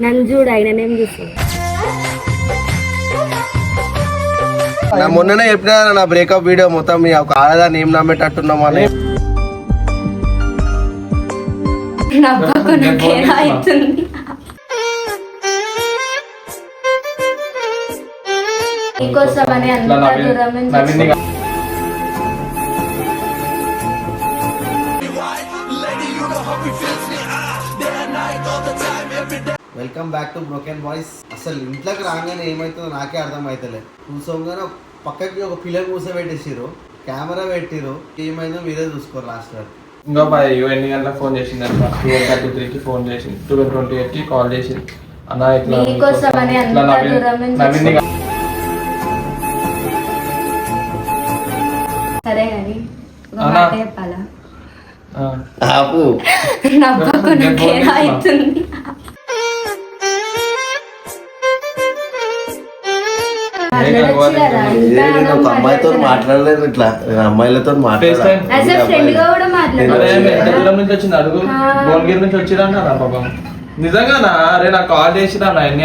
నన్ను చూడు ఆయననేం చూసి నా మొన్ననే చెప్పినా నా బ్రేకప్ వీడియో మొత్తం మీ ఒక ఆడదాన్ని ఏం నమ్మేటట్టున్నాం అని. నవ్వకు నాకేనా అవుతుంది. నీకోసమని అంత దూరం నుంచి welcome back to broken boys అసలు ఇంట్లోకి రాగానే ఏమవుతుందో నాకే అర్థం అవుతలే కూర్చోగానే పక్కకి ఒక పిల్లలు కూర్చోబెట్టేసిరు కెమెరా పెట్టిరు ఏమైందో మీరే చూసుకోరు లాస్ట్ వరకు. ఇంకో బాయ్ ఎన్ని గంటలకు ఫోన్ చేసింది అంట ట్వెల్వ్ థర్టీ త్రీకి ఫోన్ చేసింది. ట్వెల్వ్ ట్వంటీ ఎయిట్కి కాల్ చేసింది. అన్న ఇట్లా నీకోసమని అంత ఇట్లా నవీన్ దూరం నుంచి నవీన్ సరే కానీ ఒక అన్నా. మాట చెప్పాలా? ఆపు. అవుతుంది నేను ఒక అమ్మాయితో? మాట్లాడలేదు ఇట్లా. నేను అమ్మాయిలతో. దూరం నుంచి పాపం? నిజంగానా? అరే నాకు కాల్ చేసిరా ఎన్ని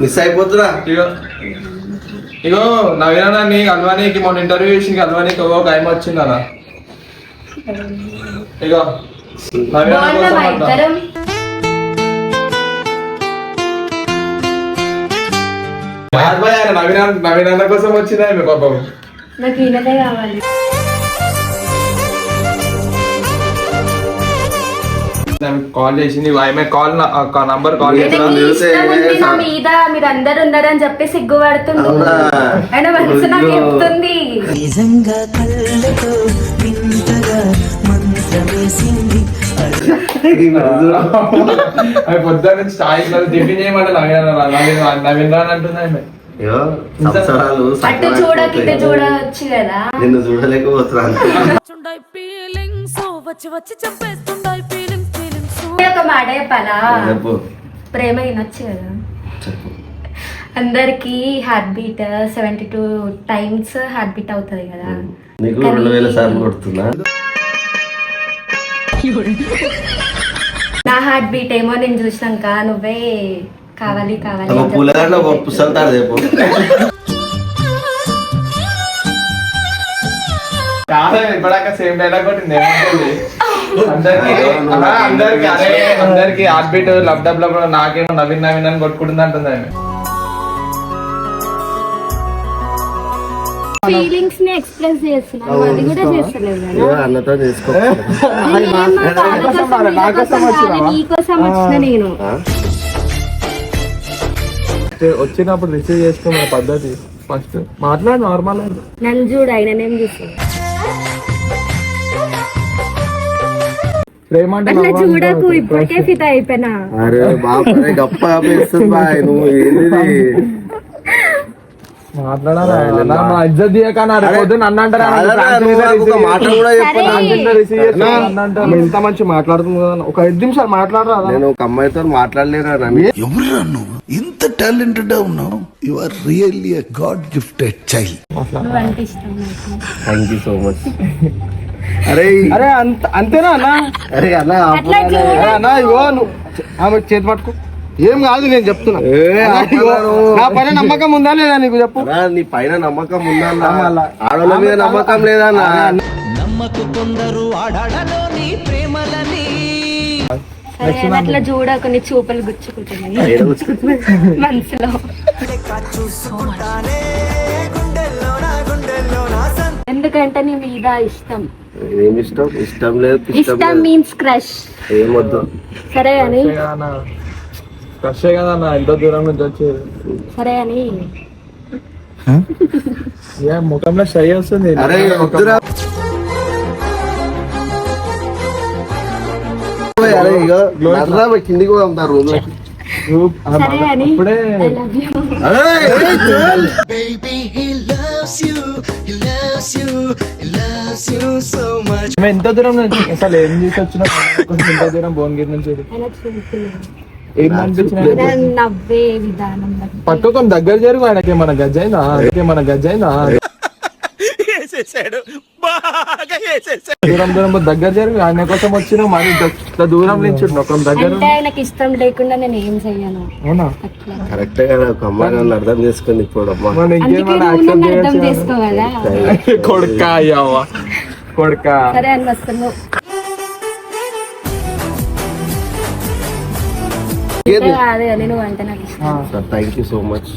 మిస్ అయిపోతున్నా. ఇగో ఇగో నవీన నీ అల్వానీకి మొన్న ఇంటర్వ్యూ చేసి అల్వానీకి ఒక టైం వచ్చింది అన్న ఇగో నవీన కోసం బాగున్నామా అంట. ఇద్దరం కాదు భయ్యా, నవీన నవీన అన్న కోసం వచ్చిందా మీ పాపం నాకు ఈయనదే కావాలి కాల్ చేసింది ఆమె కాల్ నంబర్ కాల్ మీద మీరు అందరు ఉన్నారని చెప్పి సిగ్గుపడుతుంది? ఆయన మనసు నాకు. చెప్తుంది నిజంగా కళ్ళతో వింతగా మంత్రమేసింది అవి పొద్దున్న నుంచి స్టాయిల్ టిఫిన్ చేయమంటే నవీన నవీన నవీన రాని అంటుంది ఆమె అయ్యో, సంవత్సరాలు అటు సక్కగా చూడకి ఇటు అయిపోతాయి. చూడవచ్చు కదా. నిన్ను చూడలేకపోతున్నాను. చుండై ఫీలింగ్స్ వచ్చి వచ్చి చంపేస్తుండై ఫీలింగ్స్ ఫీలింగ్స్ ఒక మాట చెప్పాలా? ప్రేమ వినొచ్చు కదా. అందరికి heart beat seventy two times heart beat అవుతుంది కదా. నీకు రెండు వేల సార్లు కొడుతున్నా. నా హార్ట్ బీట్ ఏమో నేను చూసినాక నువ్వే కావాలి కావాలి ఒక ఒక కాదు ఇప్పటిదాకా సేమ్ డైలాగ్ కొట్టింది ఏమంటుంది అందరికి అందరికి అరే అందరికి heart beat lub dub lub నాకేమో నవీన్ నవీన్ అని కొట్టుకుంటుంది అంటుంది ఫీలింగ్స్ని ఎక్స్ప్రెస్ చేస్తున్నాను అది కూడా ఏ అన్నతో చేసుకో. నీకోసం వచ్చిన నేను? వచ్చినప్పుడు రిసీవ్ చేసుకున్న పద్ధతి ఫస్ట్ మాట్లాడు నార్మల్ నన్ను చూడు అట్లా నవ్వాలి చూడకు. ఇప్పటికే ఫిట్ అయిపోయినా. అరే బాబు గప్ప నువ్వు ఏంటిది? ఇంత మంచి మాట్లాడుతుంది కదా ఒక ఐదు నిమిషాలు మాట్లాడరా నేను ఒక అమ్మాయితో మాట్లాడలేనా ఎవరురా నువ్వు? ఇంత టాలెంటెడ్ ఉన్నావు. You are really a god gifted child thank you so much అరే అరే అంత అంతేనా అన్న? అరే అన్న అన్న ఇగో నువ్వు ఆమె చేతి పట్టుకో. ఏం కాదు నేను చెప్తున్నా. నా పైన నమ్మకం ఉందా లేదా నీకు చెప్పు? నీ పైన నమ్మకం ఉందా. ఆడోళ్ళ మీద నమ్మకం లేదా? నమ్మకు కొందరు ఆడాడలో నీ ప్రేమలని. అట్లా చూపలు గుచ్చుకుంటున్నాయి? మనసులో. ఎందుకంటే నీ మీద ఇష్టం. ఏమి ఇష్టం? ఇష్టం లేదు ఇష్టం మీన్స్ క్రష్ ఏమొద్దు సరే అని కష్టే కదా అన్న. ఎంతో దూరం నుంచి వచ్చేది సరే అని. ఏ ముఖంలో షై వస్తుంది. అరే వద్దురా. ఇగో నర్రా పోయి కిందికి పోదాం దా రూమ్లో సరే అని. much. మేము ఎంత దూరం నుంచి అసలు ఏం చేసి వచ్చినా కొంచెం ఎంత దూరం భువనగిరి నుంచి. నవ్వే విధానం. పట్టుకొని దగ్గర జరుగు ఆయనకి మన గజ్జైందా ఆయనకి మన గజ్జైందా దూరం దూరం దగ్గర జరిగి ఆయన కోసం వచ్చిన మరి దూరం నుంచి ఒక దగ్గర ఆయనకి ఇష్టం లేకుండా నేను ఏం చెయ్యను. అవునా? అట్లా. కరెక్ట్గా ఒక అమ్మాయి నన్ను అర్థం చేసుకుని ఇప్పుడు అర్థం చేసుకోవాలా కొడుక కొడుక. సరే అని వస్తున్నావు. థ్యాంక్ యూ సో మచ్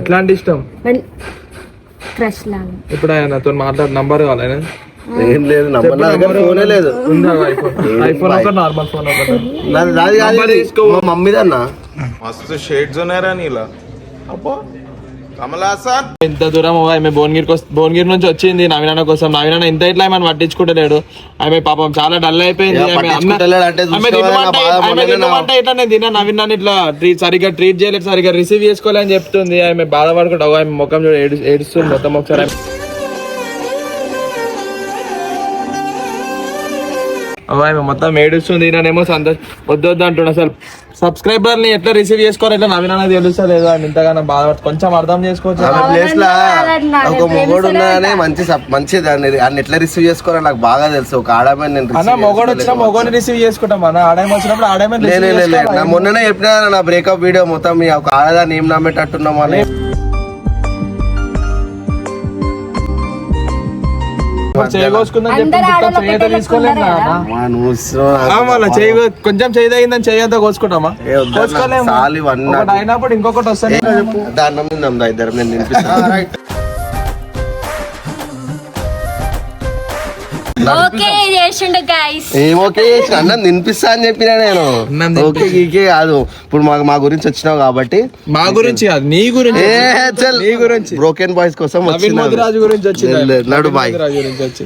ఎట్లాంటి ఇష్టం? క్రష్ లాగా. ఇప్పుడు ఆయన నాతో మాట్లాడు నంబర్ కావాలి ఏం లేదు నంబర్ ఫోనే లేదు. ఐఫోన్. ఒక నార్మల్ ఫోన్ నాది కాదు మమ్మీదన్నా మస్తు షేడ్స్ ఉన్నారా నీలా? అబ్బా. కమలాసన్ ఇంత దూరం ఆమె భువనగిరి భువనగిరి నుంచి వచ్చింది నవీనాన్న కోసం. నవీనాన్న ఇంత ఇట్లా ఆమె పట్టించుకుంటలేడు. ఆమె పాపం చాలా డల్ అయిపోయింది. ఇట్లా నేను తిన్నా? నవీనాన్ని ఇట్లా ట్రీట్ సరిగ్గా ట్రీట్ చేయలేదు సరిగ్గా రిసీవ్ చేసుకోలే అని చెప్తుంది. ఆమె బాధపడుకుంటా ఆమె ముఖం చూడ ఏడు ఏడుస్తుంది మొత్తం ఒకసారి. ఆమె- మొత్తం ఏడుస్తుంది నేనేమో సంతోష్ వద్దు వద్దు అంటున్నా అసలు. సబ్స్క్రైబర్ని ఎట్లా రిసీవ్ చేసుకోవాలి ఎట్లా నవీనాన్న తెలుసా లేదా ఆమె ఇంతగానో బాధపడు కొంచెం అర్థం చేసుకోవచ్చు. ఆమె ప్లేస్ లా కాదన్నా, ఒక మొగోడు మంచి సప్- మంచి దాన్ని ఆయన ఎట్లా రిసీవ్ చేసుకోవాలో నాకు బాగా తెలుసు. ఒక ఆడమని నేను అన్న receive మొగోడు వచ్చినా చేసుకోలేను. మొగోని రిసీవ్ చేసుకుంటాం అన్న. ఆడేమో వచ్చినప్పుడు ఆడేమో లే, లే, లే, లే. నా మొన్ననే చెప్పినా నా బ్రేకప్ వీడియో మొత్తం మీ ఒక ఆడదాన్ని ఏం నమ్మేటట్టున్నాం కొంచెం చేయదగిందని చేయంతా కోసుకుంటామా? కోసుకోలేము. అయినప్పుడు ఇంకొకటి వస్తుంది దాన్నం ఇద్దరం నేను ఓకే చేసిన అన్నం తినిపిస్తా అని చెప్పినా నేను. అన్నం ఓకే గీకే కాదు. ఇప్పుడు మాకు మా గురించి వచ్చినావు కాబట్టి. మా గురించి కాదు నీ గురించి ఏ చల్. నీ గురించి. బ్రోకెన్ బాయ్స్ కోసం గురించి నడు బాయ్ గురించి